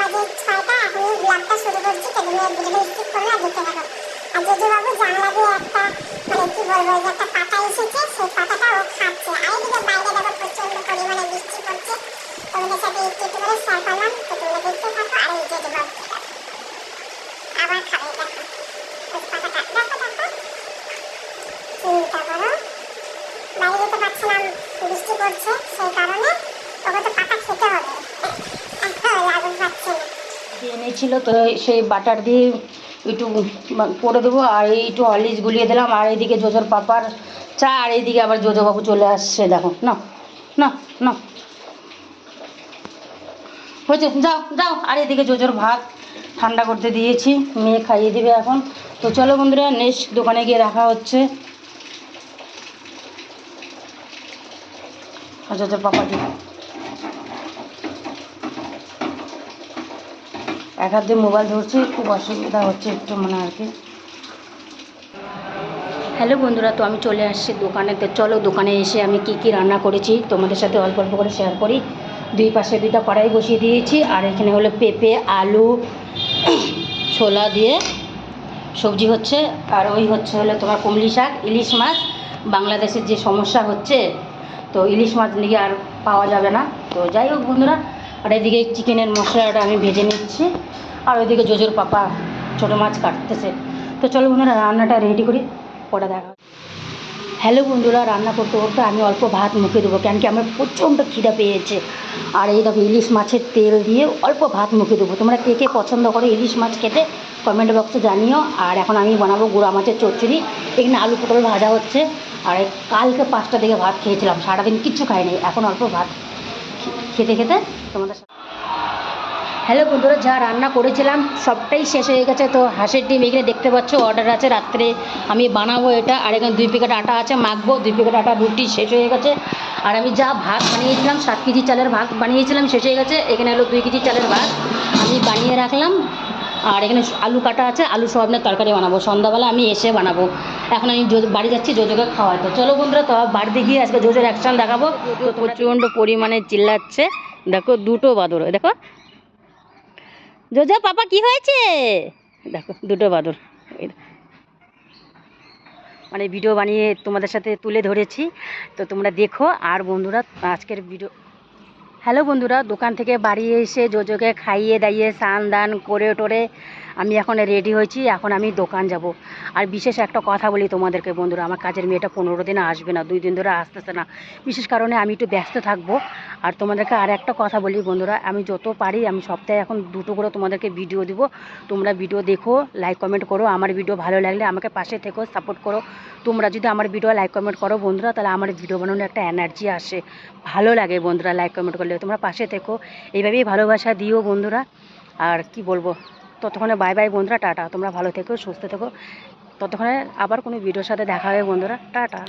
বাজে ছয়টা এখন ব্লগটা শুরু করছি তুমি ভিডিওটা স্কিপ করো না, দেখতে থাকো। আর জেজু বাবু জানলা দিয়ে একটা মানে কি বলব যে একটা পাতা এসেছে, সেই পাতাটা ও খাচ্ছে। আর এদিকে বাইরে দেখো প্রচণ্ড পরিমাণে বৃষ্টি পড়ছে। তোমাদের সাথে একটু একটু করে শেয়ার করলাম, তো তোমরা দেখতে থাকো, আর এই জেজু বাবু আবার খাবে, দেখো। বাইরে যেতে পারছিলাম বৃষ্টি পড়ছে, সেই কারণে ওকে তো পাতা খেতে হবে। এনেছিল তো সেই বাটার দিয়ে একটু করে দেবো, আর একটু হরলিক্স গুলিয়ে দিলাম, আর এইদিকে জোজোর পাপার চা, আর এইদিকে আবার জোজো বাবু চলে আসছে, দেখো, না না না। হয়েছে, যাও যাও, আর এদিকে জোজোর ভাত ঠান্ডা করতে দিয়েছি, মেয়ে খাইয়ে দিবে এখন। তো চলো বন্ধুরা নেক্সট দোকানে গিয়ে রাখা হচ্ছে। জোজোর পাপা এক হাত দিয়ে মোবাইল ধরছি, খুব অসুবিধা হচ্ছে একটু মানে আর কি। হ্যালো বন্ধুরা, তো আমি চলে আসছি দোকানে। তো চলো দোকানে এসে আমি কি কি রান্না করেছি, তোমাদের সাথে অল্প অল্প করে শেয়ার করি। দুই পাশে দুইটা কড়াই বসিয়ে দিয়েছি, আর এখানে হলো পেঁপে, আলু, ছোলা দিয়ে সবজি হচ্ছে। আর ওই হচ্ছে হলো তোমার কুমলি শাক, ইলিশ মাছ। বাংলাদেশের যে সমস্যা হচ্ছে, তো ইলিশ মাছ নিয়ে আর পাওয়া যাবে না। তো যাই হোক বন্ধুরা আর এদিকে চিকেনের মশলাটা আমি ভেজে নিচ্ছি। আর ওইদিকে জোজোর পাপা ছোটো মাছ কাটতেছে। তো চলো বন্ধুরা, রান্নাটা রেডি করি, পরে দেখা হ্যালো বন্ধুরা, রান্না করতে করতে আমি অল্প ভাত মুখে দেবো, কেন কি আমার প্রচণ্ড খিদা পেয়েছে। আর এই দেখো ইলিশ মাছের তেল দিয়ে অল্প ভাত মুখে দেবো। তোমরা কে কে পছন্দ করো ইলিশ মাছ খেতে কমেন্ট বক্সে জানিও। আর এখন আমি বানাবো গুঁড়া মাছের চচ্চড়ি। এখানে আলু পটল ভাজা হচ্ছে। আর কালকে পাঁচটা থেকে ভাত খেয়েছিলাম, সারাদিন কিচ্ছু খাইনি, এখন অল্প ভাত খেতে খেতে তোমাদের হ্যালো বন্ধুরা, যা রান্না করেছিলাম, সবটাই শেষ হয়ে গেছে। তো হাঁসের ডিম এখানে দেখতে পাচ্ছ অর্ডার আছে রাত্রে। আমি বানাবো এটা, আর এখানে দুই প্যাকেট আটা আছে, মাখবো, দুই প্যাকেট আটা, রুটি শেষ হয়ে গেছে। আর আমি যা ভাত বানিয়েছিলাম, সাত কেজি চালের ভাত বানিয়েছিলাম, শেষ হয়ে গেছে। এখানে হলো দুই কেজি চালের ভাত। আমি বানিয়ে রাখলাম আর এখানে আলু কাটা আছে আলু সোয়াবিনের তরকারি বানাবো। সন্ধ্যাবেলা আমি এসে বানাবো। এখন আমি বাড়ি যাচ্ছি জোজোকে খাওয়াতে। চলো বন্ধুরা তো বাড়িতে গিয়ে আজকে জোজোর অ্যাকশন দেখাবো। প্রচণ্ড পরিমাণে চিল্লাচ্ছে। দেখো দুটো বাদর দেখো। জোজো পাপা কি হয়েছে? দেখো দুটো বাদর মানে ভিডিও বানিয়ে তোমাদের সাথে তুলে ধরেছি। তো তোমরা দেখো। আর বন্ধুরা আজকের ভিডিও হ্যালো বন্ধুরা, দোকান থেকে বাড়ি এসে জোজোকে খাইয়ে দাইয়ে স্নান দান করে টোরে আমি এখন রেডি হয়েছি, এখন আমি দোকান যাব। আর বিশেষ একটা কথা বলি তোমাদেরকে বন্ধুরা, আমার কাজের মেয়েটা পনেরো দিন আসবে না, দুই দিন ধরে আসতেছে না। বিশেষ কারণে আমি একটু ব্যস্ত থাকব আর তোমাদেরকে আর একটা কথা বলি বন্ধুরা, আমি যত পারি আমি সপ্তাহে এখন দুটো করে তোমাদেরকে ভিডিও দিব। তোমরা ভিডিও দেখো লাইক কমেন্ট করো, আমার ভিডিও ভালো লাগলে আমাকে পাশে থেকো সাপোর্ট করো। তোমরা যদি আমার ভিডিও লাইক কমেন্ট করো বন্ধুরা, তাহলে আমার ভিডিও বানানোর একটা এনার্জি আসে। ভালো লাগে বন্ধুরা লাইক কমেন্ট করলে, তোমরা পাশে থেকো। এইভাবেই ভালোবাসা দিও বন্ধুরা। আর কি বলব, ততক্ষণে বাই বাই বন্ধুরা, টাটা। তোমরা ভালো থেকো, সুস্থ থেকো। ততক্ষণে আবার কোনো ভিডিওর সাথে দেখা হবে বন্ধুরা, টাটা।